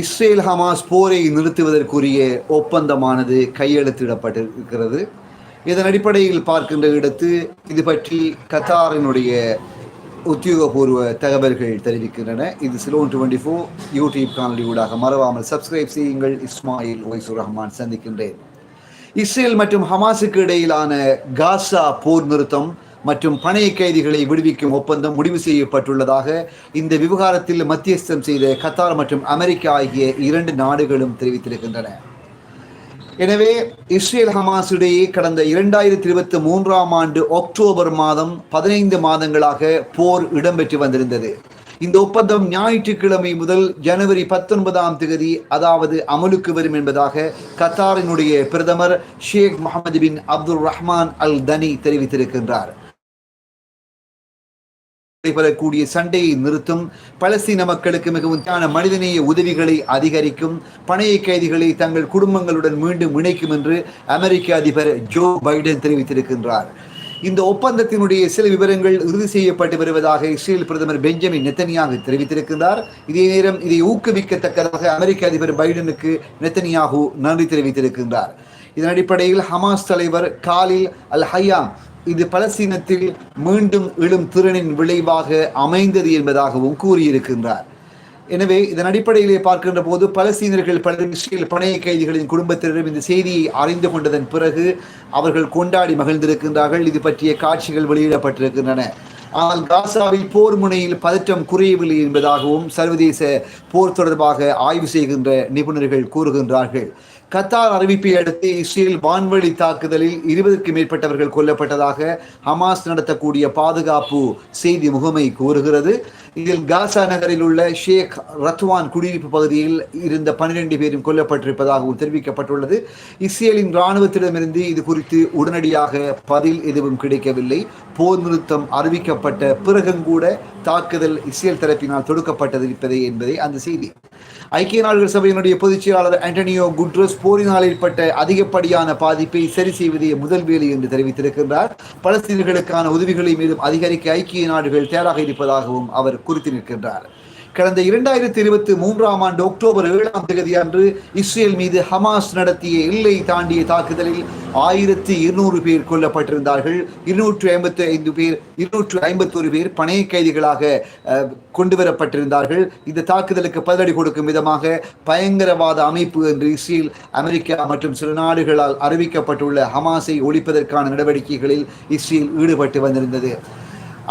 Israel Hamas போரை நிறுத்துவதற்குரிய ஒப்பந்தமானது கையெழுத்திடப்பட்டிருக்கிறது. இதன் அடிப்படையில் பார்க்கின்ற இடத்து இது பற்றி கத்தாரினுடைய உத்தியோகபூர்வ தகவல்கள் தெரிவிக்கின்றன. இது சிலோன் டுவெண்ட்டி ஃபோர் யூடியூப் காணொலி ஊடாக. மறவாமல் சப்ஸ்கிரைப் செய்யுங்கள். இஸ்மாயில் ஒய்சூர் ரஹ்மான் சந்திக்கின்றேன். இஸ்ரேல் மற்றும் ஹமாஸுக்கு இடையிலான காசா போர் நிறுத்தம் மற்றும் பணைய கைதிகளை விடுவிக்கும் ஒப்பந்தம் முடிவு செய்யப்பட்டுள்ளதாக இந்த விவகாரத்தில் மத்தியஸ்தம் செய்த கத்தார் மற்றும் அமெரிக்கா ஆகிய இரண்டு நாடுகளும் தெரிவித்திருக்கின்றன. எனவே இஸ்ரேல் ஹமாஸ் இடையே கடந்த இரண்டாயிரத்தி இருபத்தி மூன்றாம் ஆண்டு அக்டோபர் மாதம் பதினைந்து மாதங்களாக போர் இடம்பெற்று வந்திருந்தது. இந்த ஒப்பந்தம் ஞாயிற்றுக்கிழமை முதல் ஜனவரி பத்தொன்பதாம் தேதி அதாவது அமலுக்கு வரும் என்பதாக கத்தாரினுடைய பிரதமர் ஷேக் முகமது பின் அப்துல் ரஹ்மான் அல் தனி தெரிவித்திருக்கின்றார். நடைபெறக்கூடிய சண்டையை நிறுத்தும். பலஸ்தீன மக்களுக்கு மிகவும் மனிதநேய உதவிகளை அதிகரிக்கும். பணைய கைதிகளை தங்கள் குடும்பங்களுடன் மீண்டும் இணைக்கும் என்று அமெரிக்க அதிபர் ஜோ பைடன் தெரிவித்திருக்கின்றார். இந்த ஒப்பந்தத்தினுடைய சில விவரங்கள் இறுதி செய்யப்பட்டு வருவதாக இஸ்ரேல் பிரதமர் பெஞ்சமின் நெத்தனியாக தெரிவித்திருக்கின்றார். இதே நேரம் இதை ஊக்குவிக்கத்தக்கதாக அமெரிக்க அதிபர் பைடனுக்கு நெத்தனியாகு நன்றி தெரிவித்திருக்கின்றார். இதன் அடிப்படையில் ஹமாஸ் தலைவர் காலில் அல் ஹையாம் இது பலஸ்தீனத்தில் மீண்டும் எழும் திறனின் விளைவாக அமைந்தது என்பதாகவும் கூறியிருக்கின்றார். எனவே இதன் அடிப்படையிலே பார்க்கின்ற போது பலஸ்தீனர்கள் பலர் இஸ்ரேல் பணைய கைதிகளின் குடும்பத்தினரும் இந்த செய்தியை அறிந்து கொண்டதன் பிறகு அவர்கள் கொண்டாடி மகிழ்ந்திருக்கின்றார்கள். இது பற்றிய காட்சிகள் வெளியிடப்பட்டிருக்கின்றன. ஆனால் காசாவில் போர் முனையில் பதற்றம் குறையவில்லை என்பதாகவும் சர்வதேச போர் தொடர்பாக ஆய்வு செய்கின்ற நிபுணர்கள் கூறுகின்றார்கள். கத்தார் அறிவிப்பை அடுத்து இஸ்ரேல் வான்வழி தாக்குதலில் இருபதுக்கு மேற்பட்டவர்கள் கொல்லப்பட்டதாக ஹமாஸ் நடத்தக்கூடிய பாதுகாப்பு செய்தி முகமை கூறுகிறது. இதில் காசா நகரில் உள்ள ஷேக் ரத்வான் குடியிருப்பு பகுதியில் இருந்த பனிரெண்டு பேரும் கொல்லப்பட்டிருப்பதாகவும் தெரிவிக்கப்பட்டுள்ளது. இஸ்ரேலின் இராணுவத்திடமிருந்து இது குறித்து உடனடியாக பதில் எதுவும் கிடைக்கவில்லை. போர் நிறுத்தம் அறிவிக்கப்பட்ட பிறகும் கூட தாக்குதல் இஸ்ரேல் தரப்பினால் தொடுக்கப்பட்டது என்பதே அந்த செய்தி. ஐக்கிய நாடுகள் சபையினுடைய பொதுச் செயலாளர் ஆண்டனியோ குட்ரஸ் போரினால் ஏற்பட்ட அதிகப்படியான பாதிப்பை சரி செய்வதே முதல் வேலை என்று தெரிவித்திருக்கின்றார். பலஸ்தீனர்களுக்கான உதவிகளை மேலும் அதிகரிக்க ஐக்கிய நாடுகள் தயாராக இருப்பதாகவும் அவர் குறித்து நிற்கின்றார். கடந்த இரண்டாயிரத்தி இருபத்தி மூன்றாம் ஆண்டு அக்டோபர் ஏழாம் தேதி அன்று இஸ்ரேல் மீது ஹமாஸ் நடத்திய எல்லை தாண்டிய தாக்குதலில் ஆயிரத்தி இருநூறு பேர் கொல்லப்பட்டிருந்தார்கள். இருநூற்று ஐம்பத்தி ஐந்து பேர் இருநூற்று ஐம்பத்தொரு பேர் பணைய கைதிகளாக கொண்டு வரப்பட்டிருந்தார்கள். இந்த தாக்குதலுக்கு பதிலடி கொடுக்கும் விதமாக பயங்கரவாத அமைப்பு என்று இஸ்ரேல் அமெரிக்கா மற்றும் சில நாடுகளால் அறிவிக்கப்பட்டுள்ள ஹமாஸை ஒழிப்பதற்கான நடவடிக்கைகளில் இஸ்ரேல் ஈடுபட்டு வந்திருந்தது.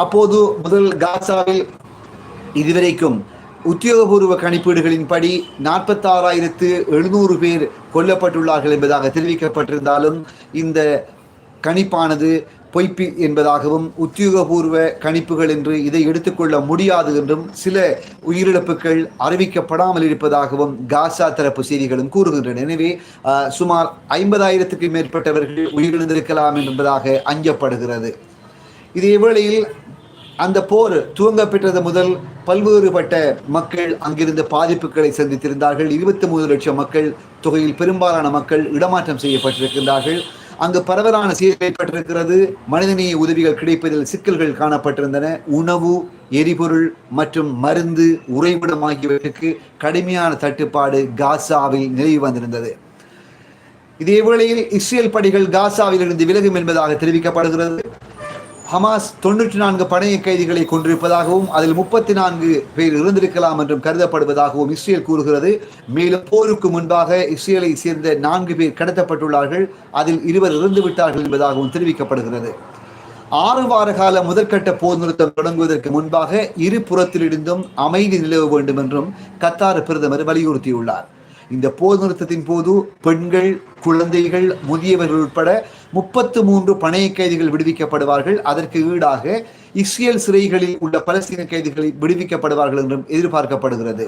அப்போது முதல் காசாவில் இதுவரைக்கும் உத்தியோகபூர்வ கணிப்பீடுகளின்படி நாற்பத்தாறாயிரத்து எழுநூறு பேர் கொல்லப்பட்டுள்ளார்கள் என்பதாக தெரிவிக்கப்பட்டிருந்தாலும் இந்த கணிப்பானது பொய்ப்பி என்பதாகவும் உத்தியோகபூர்வ கணிப்புகள் என்று இதை எடுத்துக்கொள்ள முடியாது என்றும் சில உயிரிழப்புகள் அறிவிக்கப்படாமல் இருப்பதாகவும் காசா தரப்பு செய்திகளும் கூறுகின்றன. எனவே சுமார் ஐம்பதாயிரத்துக்கு மேற்பட்டவர்கள் உயிரிழந்திருக்கலாம் என்பதாக அஞ்சப்படுகிறது. இதே வேளையில் அந்த போர் துவங்கப்பெற்றது முதல் பல்வேறுபட்ட மக்கள் அங்கிருந்து பாதிப்புகளை சந்தித்திருந்தார்கள். இருபத்தி மூணு லட்சம் மக்கள் தொகையில் பெரும்பாலான மக்கள் இடமாற்றம் செய்யப்பட்டிருக்கின்றார்கள். அங்கு பரவலான சீர் ஏற்பட்டிருக்கிறது மனிதநேய உதவிகள் கிடைப்பதில் சிக்கல்கள் காணப்பட்டிருந்தன. உணவு எரிபொருள் மற்றும் மருந்து உறைவிடம் ஆகியவற்றுக்கு கடுமையான தட்டுப்பாடு காசாவில் நிறைவு வந்திருந்தது. இதே வேளையில் இஸ்ரேல் படைகள் காசாவில் இருந்து விலகும் என்பதாக தெரிவிக்கப்படுகிறது. ஹமாஸ் தொன்னூற்றி நான்கு பணைய கைதிகளை கொண்டிருப்பதாகவும் அதில் முப்பத்தி நான்கு பேர் இருந்திருக்கலாம் என்றும் கருதப்படுவதாகவும் இஸ்ரேல் கூறுகிறது. மேலும் போருக்கு முன்பாக இஸ்ரேலை சேர்ந்த நான்கு பேர் கடத்தப்பட்டுள்ளார்கள். அதில் இருவர் இறந்து விட்டார்கள் என்பதாகவும் தெரிவிக்கப்படுகிறது. ஆறு வார கால முதற்கட்ட போர் நிறுத்தம் தொடங்குவதற்கு முன்பாக இரு புறத்திலிருந்தும் அமைதி நிலவ வேண்டும் என்றும் கத்தார் பிரதமர் வலியுறுத்தியுள்ளார். இந்த போர் நிறுத்தத்தின் போது பெண்கள் குழந்தைகள் முதியவர்கள் உட்பட முப்பத்து மூன்று பணைய கைதிகள் விடுவிக்கப்படுவார்கள். அதற்கு ஈடாக இஸ்ரேல் சிறைகளில் உள்ள பலஸ்தீன கைதிகள் விடுவிக்கப்படுவார்கள் என்றும் எதிர்பார்க்கப்படுகிறது.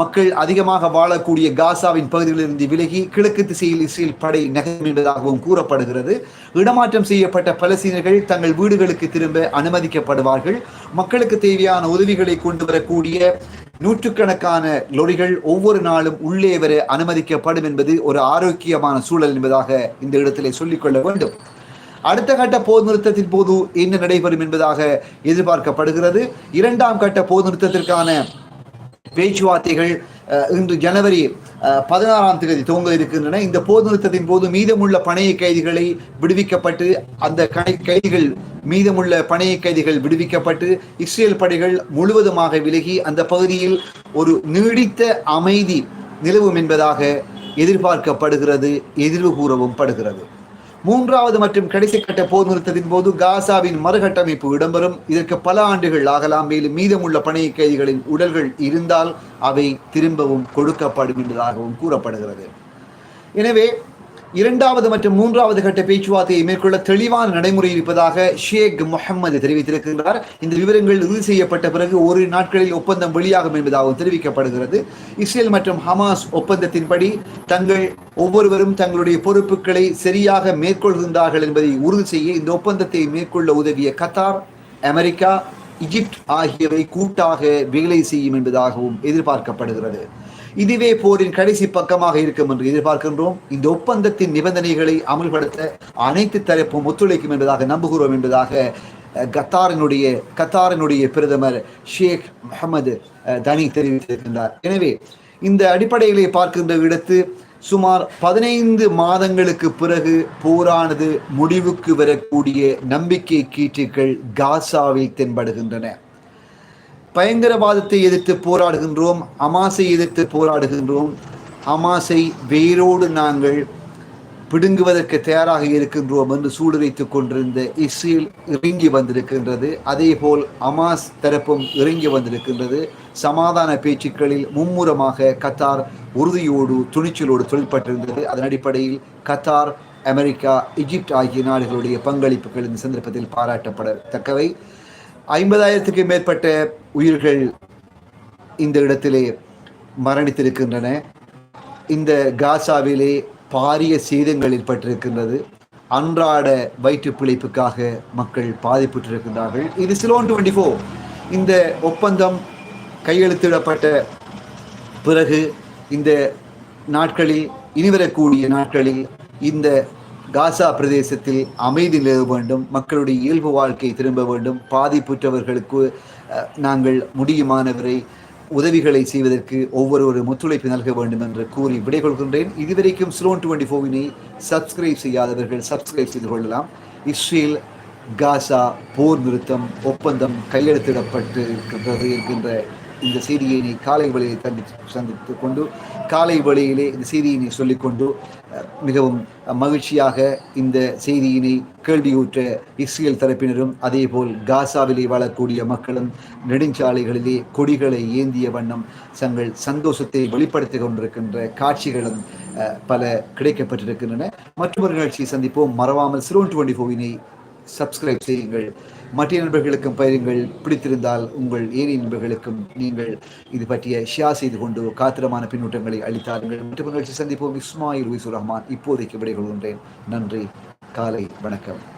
மக்கள் அதிகமாக வாழக்கூடிய காசாவின் பகுதிகளிலிருந்து விலகி கிழக்கு திசையில் இஸ்ரேல் படை நகர்ந்ததாகவும் கூறப்படுகிறது. இடமாற்றம் செய்யப்பட்ட பலஸ்தீனர்கள் தங்கள் வீடுகளுக்கு திரும்ப அனுமதிக்கப்படுவார்கள். மக்களுக்கு தேவையான உதவிகளை கொண்டு வரக்கூடிய நூற்றுக்கணக்கான லொரிகள் ஒவ்வொரு நாளும் உள்ளே வர அனுமதிக்கப்படும் என்பது ஒரு ஆரோக்கியமான சூழல் என்பதாக இந்த இடத்திலே சொல்லிக்கொள்ள வேண்டும். அடுத்த கட்ட போர் நிறுத்தத்தின் போது என்ன நடைபெறும் என்பதாக எதிர்பார்க்கப்படுகிறது. இரண்டாம் கட்ட போர் நிறுத்தத்திற்கான பேச்சுவார்த்தைகள் இன்று ஜனவரி பதினாறாம் தேதி துவங்க இருக்கின்றன. இந்த போர் நிறுத்தத்தின் போது மீதமுள்ள பணைய கைதிகளை விடுவிக்கப்பட்டு அந்த கைதிகள் மீதமுள்ள பணைய கைதிகள் விடுவிக்கப்பட்டு இஸ்ரேல் படைகள் முழுவதுமாக விலகி அந்த பகுதியில் ஒரு நீடித்த அமைதி நிலவும் என்பதாக எதிர்பார்க்கப்படுகிறது எதிர்வு கூறவும் படுகிறது. மூன்றாவது மற்றும் கடைசி கட்ட போர் நிறுத்தத்தின் போது காசாவின் மறுகட்டமைப்பு இடம்பெறும். இதற்கு பல ஆண்டுகள் ஆகலாம். மேலும் மீதமுள்ள பணைய கைதிகளின் உடல்கள் இருந்தால் அவை திரும்பவும் கொடுக்கப்படும் என்றதாகவும் கூறப்படுகிறது. எனவே இரண்டாவது மற்றும் மூன்றாவது கட்ட பேச்சுவார்த்தையை மேற்கொள்ள தெளிவான நடைமுறை இருப்பதாக ஷேக் முகமது தெரிவித்திருக்கின்றார். இந்த விவரங்கள் இறுதி செய்யப்பட்ட பிறகு ஒரு நாட்களில் ஒப்பந்தம் வெளியாகும் என்பதாகவும் தெரிவிக்கப்படுகிறது. இஸ்ரேல் மற்றும் ஹமாஸ் ஒப்பந்தத்தின்படி தங்கள் ஒவ்வொருவரும் தங்களுடைய பொறுப்புகளை சரியாக மேற்கொள்கின்றார்கள் என்பதை உறுதி செய்ய இந்த ஒப்பந்தத்தை மேற்கொள்ள உதவிய கத்தார் அமெரிக்கா எகிப்த் ஆகியவை கூட்டாக வேலை செய்யும் என்பதாகவும் எதிர்பார்க்கப்படுகிறது. இதுவே போரின் கடைசி பக்கமாக இருக்கும் என்று எதிர்பார்க்கின்றோம். இந்த ஒப்பந்தத்தின் நிபந்தனைகளை அமல்படுத்த அனைத்து தரப்பும் ஒத்துழைக்கும் என்பதாக நம்புகிறோம் என்பதாக கத்தாரினுடைய கத்தாரினுடைய பிரதமர் ஷேக் முகமது தனி தெரிவித்திருக்கின்றார். எனவே இந்த அடிப்படைகளை பார்க்கின்ற இடத்து சுமார் பதினைந்து மாதங்களுக்கு பிறகு போரானது முடிவுக்கு வரக்கூடிய நம்பிக்கை கீற்றுக்கள் காசாவில் தென்படுகின்றன. பயங்கரவாதத்தை எதிர்த்து போராடுகின்றோம் அமாசை எதிர்த்து போராடுகின்றோம். அமாசை வேரோடு நாங்கள் பிடுங்குவதற்கு தயாராக இருக்கின்றோம் என்று சூடுரைத்துக் கொண்டிருந்த இஸ்ரேல் இறங்கி வந்திருக்கின்றது. அதேபோல் அமாஸ் தரப்பும் இறங்கி வந்திருக்கின்றது. சமாதான பேச்சுக்களில் மும்முரமாக கத்தார் உறுதியோடு துணிச்சலோடு தொழில்பட்டிருந்தது அதன் அடிப்படையில் கத்தார் அமெரிக்கா எகிப்த் ஆகிய நாடுகளுடைய பங்களிப்புகள் இந்த சந்தர்ப்பத்தில் பாராட்டப்படத்தக்கவை. ஐம்பதாயிரத்துக்கு மேற்பட்ட உயிர்கள் இந்த இடத்திலே மரணித்திருக்கின்றன. இந்த காசாவிலே பாரிய சேதங்கள் ஏற்பட்டிருக்கின்றது. அன்றாட வயிற்று பிழைப்புக்காக மக்கள் பாதிப்புற்றிருக்கின்றார்கள். இது சிலோன் டுவெண்ட்டி ஃபோர் இந்த ஒப்பந்தம் கையெழுத்திடப்பட்ட பிறகு இந்த நாட்களில் இனிவரக்கூடிய நாட்களில் இந்த காசா பிரதேசத்தில் அமைதி நிலவ வேண்டும் மக்களுடைய இயல்பு வாழ்க்கை திரும்ப வேண்டும். பாதிப்புற்றவர்களுக்கு நாங்கள் முடியுமானவரை உதவிகளை செய்வதற்கு ஒவ்வொருவரும் ஒத்துழைப்பு நல்க வேண்டும் என்று கூறி விடைகொள்கின்றேன். இதுவரைக்கும் ஸ்லோன் டுவெண்ட்டி ஃபோவினை சப்ஸ்கிரைப் செய்யாதவர்கள் சப்ஸ்கிரைப் செய்து கொள்ளலாம். இஸ்ரேல் காசா போர் நிறுத்தம் ஒப்பந்தம் கையெழுத்திடப்பட்டு இருக்கின்றது என்கின்ற இந்த செய்தியினை காலை வழியை தந்தி சந்தித்து கொண்டு காலை வழியிலே இந்த செய்தியினை சொல்லிக்கொண்டு மிகவும் மகிழ்ச்சியாக இந்த செய்தியினை கேள்வியுற்ற இஸ்ரேல் தரப்பினரும் அதேபோல் காசாவிலே வாழக்கூடிய மக்களும் நெடுஞ்சாலைகளிலே கொடிகளை ஏந்திய வண்ணம் தங்கள் சந்தோஷத்தை வெளிப்படுத்திக் கொண்டிருக்கின்ற காட்சிகளும் பல கிடைக்கப்பட்டிருக்கின்றன. மற்றொரு நிகழ்ச்சியை சந்திப்போம். மறவாமல் சிரோன் டுவெண்ட்டி ஃபோவினை சப்ஸ்கிரைப் செய்யுங்கள். மற்ற நண்பர்களுக்கும் பயிருங்கள் பிடித்திருந்தால் உங்கள் ஏனைய நண்பர்களுக்கும் நீங்கள் இது பற்றிய ஷேர் செய்து கொண்டு காத்திரமான பின்னூட்டங்களை அளித்தாருங்கள் மற்ற நிகழ்ச்சி சந்திப்போம். இஸ்மாயில் உயிசுர் ரஹ்மான் இப்போதைக்கு விடைகொள்கின்றேன் நன்றி. காலை வணக்கம்.